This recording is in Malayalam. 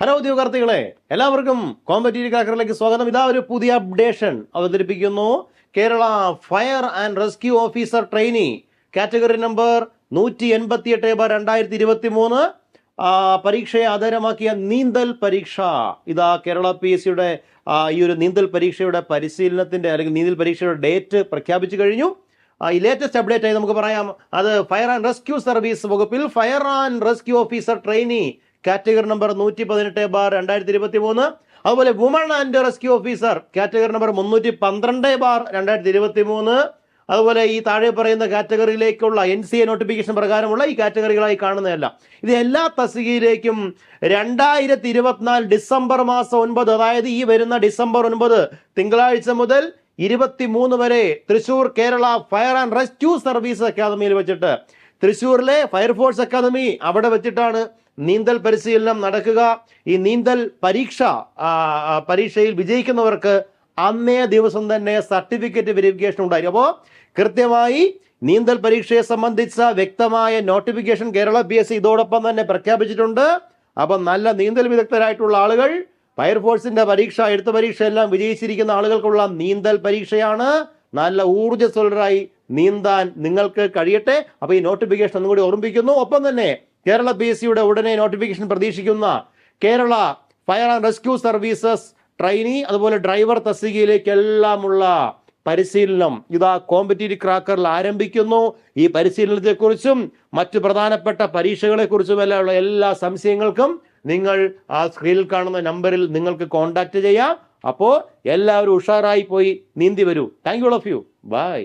ഹലോ ഉദ്യോഗാർത്ഥികളെ എല്ലാവർക്കും കോമ്പറ്റീവ് ക്രാക്കറിലേക്ക് സ്വാഗതം. ഇതാ ഒരു പുതിയ അപ്ഡേഷൻ അവതരിപ്പിക്കുന്നു. Kerala fire and rescue officer trainee category number നൂറ്റി എൺപത്തി എട്ട് ബാർ രണ്ടായിരത്തി ഇരുപത്തി മൂന്ന് പരീക്ഷയെ ആധാരമാക്കിയ നീന്തൽ പരീക്ഷ. ഇതാ കേരള പി എസ് സിയുടെ ഈ ഒരു നീന്തൽ പരീക്ഷയുടെ പരിശീലനത്തിന്റെ അല്ലെങ്കിൽ നീന്തൽ പരീക്ഷയുടെ ഡേറ്റ് പ്രഖ്യാപിച്ചു കഴിഞ്ഞു. ഈ ലേറ്റസ്റ്റ് അപ്ഡേറ്റ് ആയി നമുക്ക് പറയാം. അത് ഫയർ ആൻഡ് റെസ്ക്യൂ സർവീസ് വകുപ്പിൽ fire and rescue officer trainee category number നൂറ്റി പതിനെട്ട് ബാർ രണ്ടായിരത്തി ഇരുപത്തി മൂന്ന് അതുപോലെ woman and rescue officer category number മുന്നൂറ്റി പന്ത്രണ്ട് ബാർ രണ്ടായിരത്തി ഇരുപത്തി മൂന്ന് അതുപോലെ ഈ താഴെ പറയുന്ന കാറ്റഗറിയിലേക്കുള്ള എൻ സി എ നോട്ടിഫിക്കേഷൻ പ്രകാരമുള്ള ഈ കാറ്റഗറികളായി കാണുന്നതല്ല. ഇത് എല്ലാ തസ്തികയിലേക്കും രണ്ടായിരത്തി ഇരുപത്തിനാല് ഡിസംബർ മാസം ഒൻപത് അതായത് ഈ വരുന്ന ഡിസംബർ ഒൻപത് തിങ്കളാഴ്ച മുതൽ ഇരുപത്തി മൂന്ന് വരെ Thrissur Kerala fire and rescue service അക്കാദമിയിൽ വെച്ചിട്ട് തൃശ്ശൂരിലെ ഫയർഫോഴ്സ് അക്കാദമി അവിടെ വെച്ചിട്ടാണ് നീന്തൽ പരിശീലനം നടക്കുക. ഈ നീന്തൽ പരീക്ഷ പരീക്ഷയിൽ വിജയിക്കുന്നവർക്ക് അന്നേ ദിവസം തന്നെ സർട്ടിഫിക്കറ്റ് വെരിഫിക്കേഷൻ ഉണ്ടായിരുന്നു അപ്പോൾ കൃത്യമായി നീന്തൽ പരീക്ഷയെ സംബന്ധിച്ച വ്യക്തമായ notification Kerala P S C ഇതോടൊപ്പം തന്നെ പ്രഖ്യാപിച്ചിട്ടുണ്ട്. അപ്പം നല്ല നീന്തൽ വിദഗ്ധരായിട്ടുള്ള ആളുകൾ ഫയർഫോഴ്സിന്റെ പരീക്ഷ എഴുത്ത് പരീക്ഷ എല്ലാം വിജയിച്ചിരിക്കുന്ന ആളുകൾക്കുള്ള നീന്തൽ പരീക്ഷയാണ്. നല്ല ഊർജസ്വലരായി നീന്താൻ നിങ്ങൾക്ക് കഴിയട്ടെ. അപ്പോൾ ഈ നോട്ടിഫിക്കേഷൻ ഒന്നും കൂടി ഓർമ്മിപ്പിക്കുന്നു. ഒപ്പം തന്നെ കേരള പി എസ് സിയുടെ ഉടനെ നോട്ടിഫിക്കേഷൻ പ്രതീക്ഷിക്കുന്ന Kerala fire and rescue services trainee അതുപോലെ ഡ്രൈവർ തസ്തികയിലേക്കെല്ലാമുള്ള പരിശീലനം ഇതാ കോമ്പറ്റീറ്റീവ് ക്രാക്കറിൽ ആരംഭിക്കുന്നു. ഈ പരിശീലനത്തെക്കുറിച്ചും മറ്റു പ്രധാനപ്പെട്ട ഉള്ള എല്ലാ സംശയങ്ങൾക്കും നിങ്ങൾ ആ സ്ക്രീനിൽ കാണുന്ന നമ്പറിൽ നിങ്ങൾക്ക് കോൺടാക്ട് ചെയ്യാം. അപ്പോൾ എല്ലാവരും ഉഷാറായി പോയി നീന്തി വരൂ. Thank you all of you bye